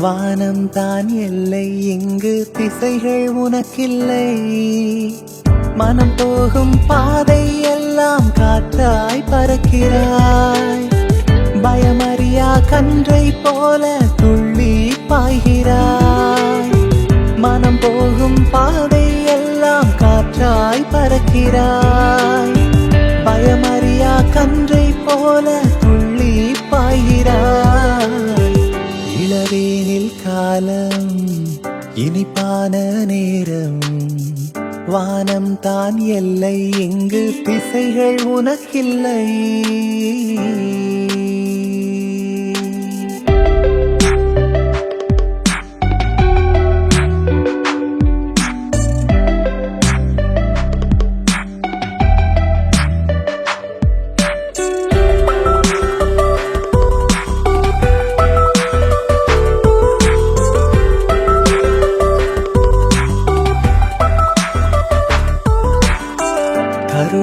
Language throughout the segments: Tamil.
வானம் தான் எல்லை இங்கு திசைகள் உனக்கில்லை. மனம் போகும் பாதை எல்லாம் காத்தாய் பறக்கிறாய். பயமறியா கன்றை போல துள்ளி பாய்கிறாய். மனம் போகும் பாதை எல்லாம் காற்றாய் பறக்கிறாய். பயமறியா கன்றை போல துள்ளி பாய்கிறாய். இனிப்பான நேரம். வானம் தான் எல்லை இங்கு திசைகள் உனக்கில்லை.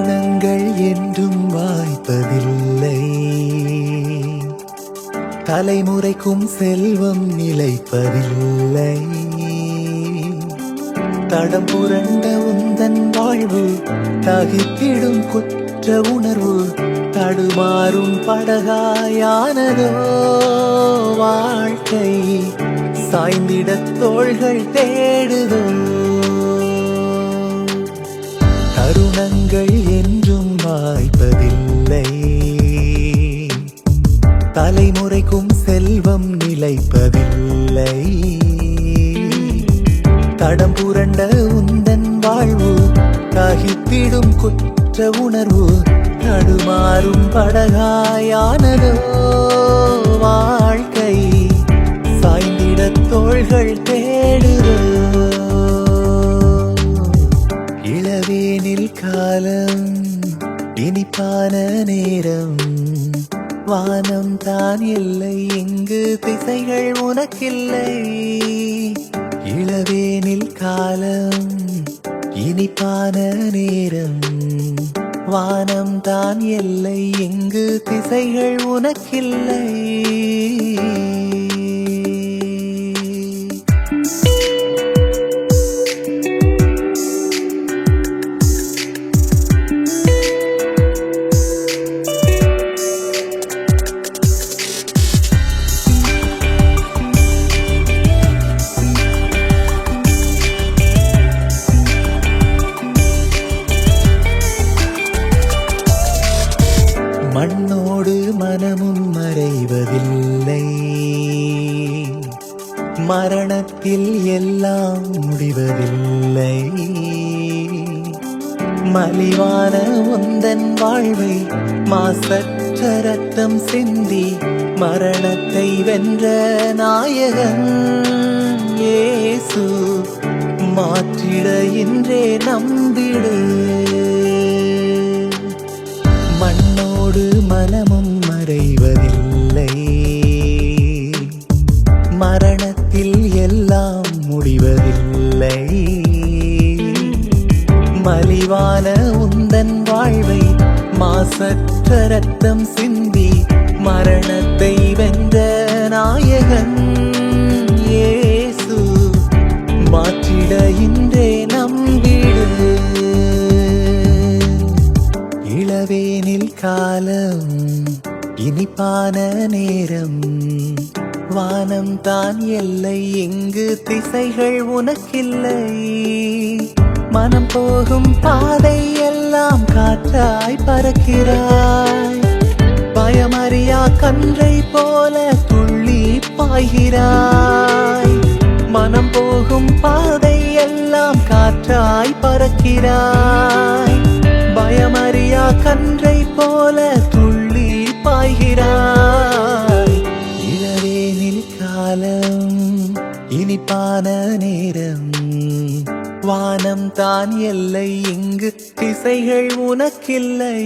தருணங்கள் என்றும் வாய்ப்பதில்லை. தலைமுறைக்கும் செல்வம் நிலைப்பதில்லை. தடம் புரண்ட உந்தன் வாழ்வு தகித்திடும் குற்ற உணர்வு தடுமாறும் படகாயானதோ வாழ்க்கை சாய்ந்திட தோள்கள் தேடுதோ தருணங்கள் என்றும் வாய்ப்பதில்லை. தலைமுறைக்கும் செல்வம் நிலைப்பதில்லை. தடம் புரண்ட உந்தன் வாழ்வு தகித்திடும் குற்ற உணர்வு தடுமாறும் படகாயானதோ வாழ்க்கை. சாய்ந்திட தோள்கள் இளவேனில் காலம் இனிப்பான நேரம். வானம் தான் இல்லை இங்கு திசைகள் உனக்கில்லை. இளவேனில் காலம் இனிப்பான நேரம். வானம் தான் எல்லை இங்கு திசைகள் உனக்கில்லை. மண்ணோடு மனமும் மறைவதில்லை. மரணத்தில் எல்லாம் முடிவதில்லை. மலிவான உந்தன் வாழ்வை மாசற்ற ரத்தம் சிந்தி மரணத்தை வென்ற நாயகன் ஏசு. மாற்றிட இன்றே நம்பிடு. மழை மலிவான உந்தன் வாழ்வை மாசற்ற ரத்தம் சிந்தி மரணத்தை வென்ற நாயகன் ஏசு. மாற்றிட இன்றே நம்பிடு இளவேனில் காலம் இனிப்பான நேரம். வானம் தான் எல்லை இங்கு திசைகள் உனக்கில்லை. மனம் போகும் பாதை எல்லாம் காற்றாய் பறக்கிறாய். பயமறியா கன்றை போல துள்ளி பாய்கிறாய். மனம் போகும் பாதை எல்லாம் காற்றாய் பறக்கிறாய். இனிப்பான நேரம். வானம் தான் எல்லை இங்கு திசைகள் உனக்கில்லை.